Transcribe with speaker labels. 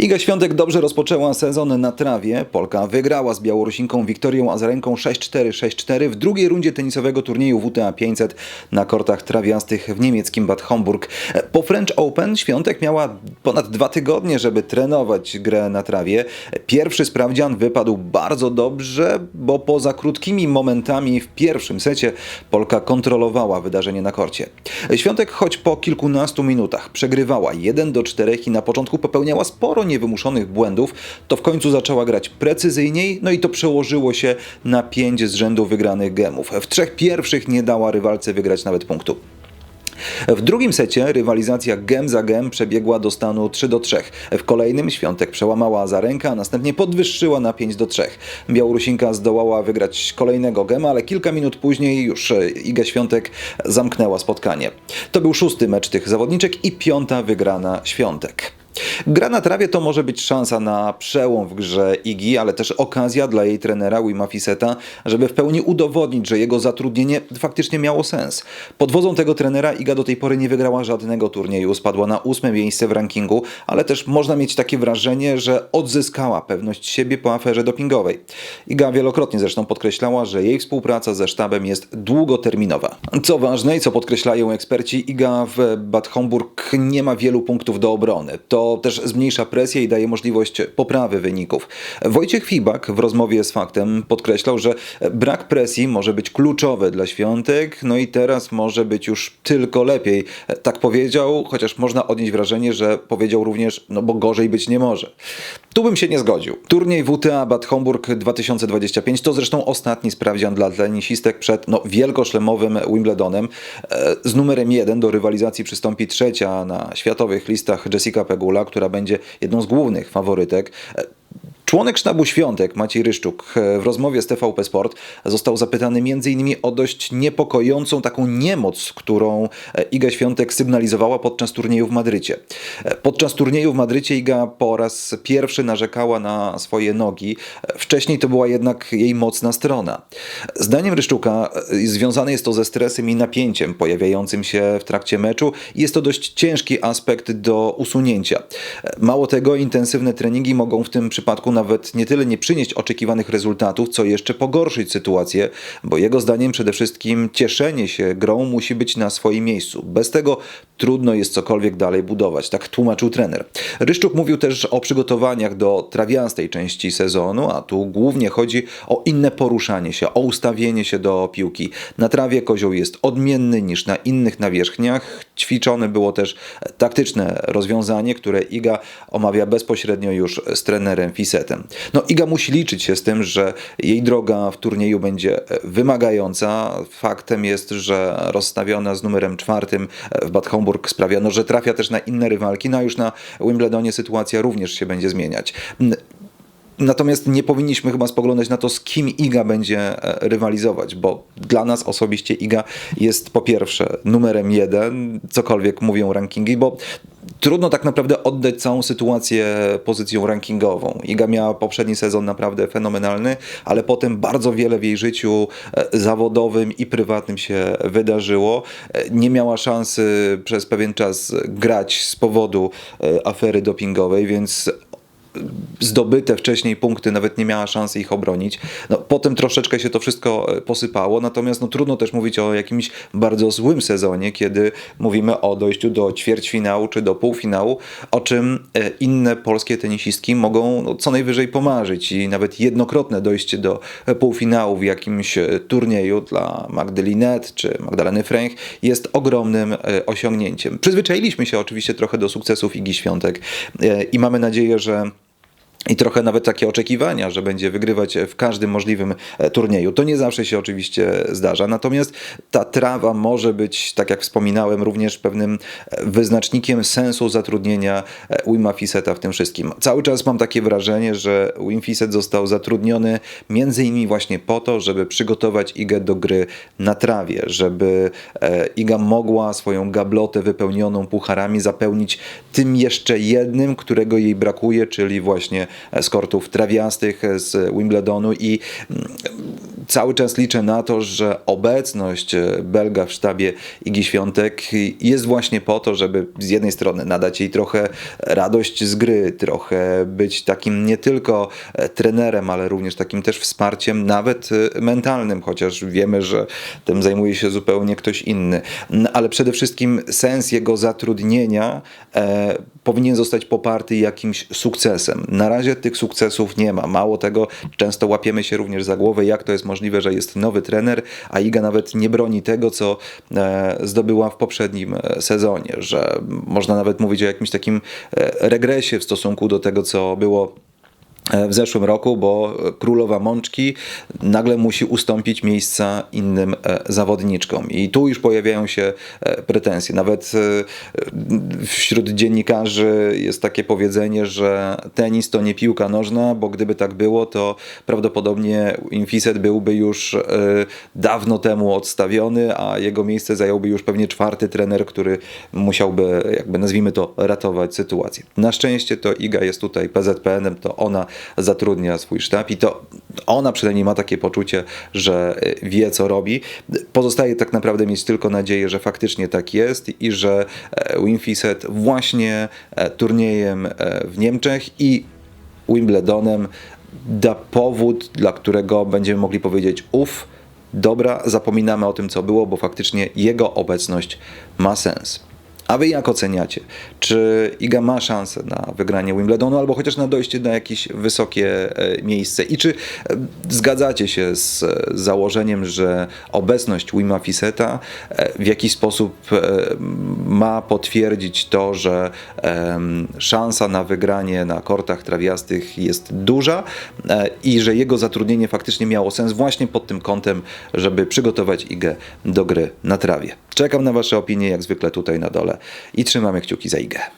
Speaker 1: Iga Świątek dobrze rozpoczęła sezon na trawie. Polka wygrała z Białorusinką Wiktorią Azarenką 6-4, 6-4 w drugiej rundzie tenisowego turnieju WTA 500 na kortach trawiastych w niemieckim Bad Homburg. Po French Open Świątek miała ponad dwa tygodnie, żeby trenować grę na trawie. Pierwszy sprawdzian wypadł bardzo dobrze, bo poza krótkimi momentami w pierwszym secie Polka kontrolowała wydarzenie na korcie. Świątek choć po kilkunastu minutach przegrywała 1 do 4 i na początku popełniała sporo niewymuszonych błędów, to w końcu zaczęła grać precyzyjniej, no i to przełożyło się na 5 z rzędu wygranych gemów. W trzech pierwszych nie dała rywalce wygrać nawet punktu. W drugim secie rywalizacja gem za gem przebiegła do stanu 3 do 3. W kolejnym Świątek przełamała za rękę, a następnie podwyższyła na 5 do 3. Białorusinka zdołała wygrać kolejnego gema, ale kilka minut później już Iga Świątek zamknęła spotkanie. To był szósty mecz tych zawodniczek i piąta wygrana Świątek. Gra na trawie to może być szansa na przełom w grze Igi, ale też okazja dla jej trenera Wima Fiseta, żeby w pełni udowodnić, że jego zatrudnienie faktycznie miało sens. Pod wodzą tego trenera Iga do tej pory nie wygrała żadnego turnieju, spadła na ósme miejsce w rankingu, ale też można mieć takie wrażenie, że odzyskała pewność siebie po aferze dopingowej. Iga wielokrotnie zresztą podkreślała, że jej współpraca ze sztabem jest długoterminowa. Co ważne i co podkreślają eksperci, Iga w Bad Homburg nie ma wielu punktów do obrony. To też zmniejsza presję i daje możliwość poprawy wyników. Wojciech Fibak w rozmowie z Faktem podkreślał, że brak presji może być kluczowy dla Świątek, no i teraz może być już tylko lepiej. Tak powiedział, chociaż można odnieść wrażenie, że powiedział również, no bo gorzej być nie może. Tu bym się nie zgodził. Turniej WTA Bad Homburg 2025 to zresztą ostatni sprawdzian dla tenisistek przed no, wielkoszlemowym Wimbledonem. E, z numerem 1 do rywalizacji przystąpi trzecia na światowych listach Jessica Pegula, która będzie jedną z głównych faworytek. E, Członek sztabu Świątek, Maciej Ryszczuk, w rozmowie z TVP Sport został zapytany m.in. o dość niepokojącą taką niemoc, którą Iga Świątek sygnalizowała podczas turnieju w Madrycie. Podczas turnieju w Madrycie Iga po raz pierwszy narzekała na swoje nogi. Wcześniej to była jednak jej mocna strona. Zdaniem Ryszczuka związane jest to ze stresem i napięciem pojawiającym się w trakcie meczu jest to dość ciężki aspekt do usunięcia. Mało tego, intensywne treningi mogą w tym przypadku nawet nie tyle nie przynieść oczekiwanych rezultatów, co jeszcze pogorszyć sytuację, bo jego zdaniem przede wszystkim cieszenie się grą musi być na swoim miejscu. Bez tego trudno jest cokolwiek dalej budować, tak tłumaczył trener. Ryszczuk mówił też o przygotowaniach do trawiastej części sezonu, a tu głównie chodzi o inne poruszanie się, o ustawienie się do piłki. Na trawie kozioł jest odmienny niż na innych nawierzchniach. Ćwiczone było też taktyczne rozwiązanie, które Iga omawia bezpośrednio już z trenerem Fiset. No Iga musi liczyć się z tym, że jej droga w turnieju będzie wymagająca. Faktem jest, że rozstawiona z numerem czwartym w Bad Homburg sprawia, no, że trafia też na inne rywalki, no a już na Wimbledonie sytuacja również się będzie zmieniać. Natomiast nie powinniśmy chyba spoglądać na to, z kim Iga będzie e, rywalizować, bo dla nas osobiście Iga jest po pierwsze numerem jeden, cokolwiek mówią rankingi, bo trudno tak naprawdę oddać całą sytuację pozycją rankingową. Iga miała poprzedni sezon naprawdę fenomenalny, ale potem bardzo wiele w jej życiu e, zawodowym i prywatnym się wydarzyło. E, nie miała szansy przez pewien czas grać z powodu afery dopingowej, więc zdobyte wcześniej punkty, nawet nie miała szansy ich obronić. No, potem troszeczkę się to wszystko e, posypało, natomiast no, trudno też mówić o jakimś bardzo złym sezonie, kiedy mówimy o dojściu do ćwierćfinału czy do półfinału, o czym e, inne polskie tenisistki mogą no, co najwyżej pomarzyć i nawet jednokrotne dojście do e, półfinału w jakimś turnieju dla Magdalinet czy Magdaleny Fręch jest ogromnym osiągnięciem. Przyzwyczailiśmy się oczywiście trochę do sukcesów Igi Świątek i mamy nadzieję, że i trochę nawet takie oczekiwania, że będzie wygrywać w każdym możliwym e, turnieju. To nie zawsze się oczywiście zdarza, natomiast ta trawa może być, tak jak wspominałem, również pewnym e, wyznacznikiem sensu zatrudnienia e, Wima Fiseta w tym wszystkim. Cały czas mam takie wrażenie, że Wim Fiset został zatrudniony między innymi właśnie po to, żeby przygotować Igę do gry na trawie, żeby Iga mogła swoją gablotę wypełnioną pucharami zapełnić tym jeszcze jednym, którego jej brakuje, czyli właśnie z kortów trawiastych z Wimbledonu i mm, cały czas liczę na to, że obecność Belga w sztabie Igi Świątek jest właśnie po to, żeby z jednej strony nadać jej trochę radość z gry, trochę być takim nie tylko trenerem, ale również takim też wsparciem, nawet mentalnym, chociaż wiemy, że tym zajmuje się zupełnie ktoś inny. Ale przede wszystkim sens jego zatrudnienia e, powinien zostać poparty jakimś sukcesem. Na razie tych sukcesów nie ma. Mało tego, często łapiemy się również za głowę, jak to jest możliwe, że jest nowy trener, a Iga nawet nie broni tego, co e, zdobyła w poprzednim e, sezonie, że można nawet mówić o jakimś takim e, regresie w stosunku do tego, co było w zeszłym roku, bo królowa Mączki nagle musi ustąpić miejsca innym e, zawodniczkom. I tu już pojawiają się e, pretensje. Nawet e, wśród dziennikarzy jest takie powiedzenie, że tenis to nie piłka nożna, bo gdyby tak było, to prawdopodobnie Infiset byłby już dawno temu odstawiony, a jego miejsce zająłby już pewnie czwarty trener, który musiałby, jakby nazwijmy to, ratować sytuację. Na szczęście to Iga jest tutaj PZPN-em, to ona zatrudnia swój sztab i to ona przynajmniej ma takie poczucie, że wie co robi. Pozostaje tak naprawdę mieć tylko nadzieję, że faktycznie tak jest i że Winfiset właśnie turniejem w Niemczech i Wimbledonem da powód, dla którego będziemy mogli powiedzieć uff, dobra, zapominamy o tym co było, bo faktycznie jego obecność ma sens. A wy jak oceniacie? Czy Iga ma szansę na wygranie Wimbledonu albo chociaż na dojście na jakieś wysokie e, miejsce? I czy e, zgadzacie się z e, założeniem, że obecność Wima Fiseta w jakiś sposób ma potwierdzić to, że szansa na wygranie na kortach trawiastych jest duża i że jego zatrudnienie faktycznie miało sens właśnie pod tym kątem, żeby przygotować Igę do gry na trawie? Czekam na Wasze opinie, jak zwykle tutaj na dole i trzymamy kciuki za IGę.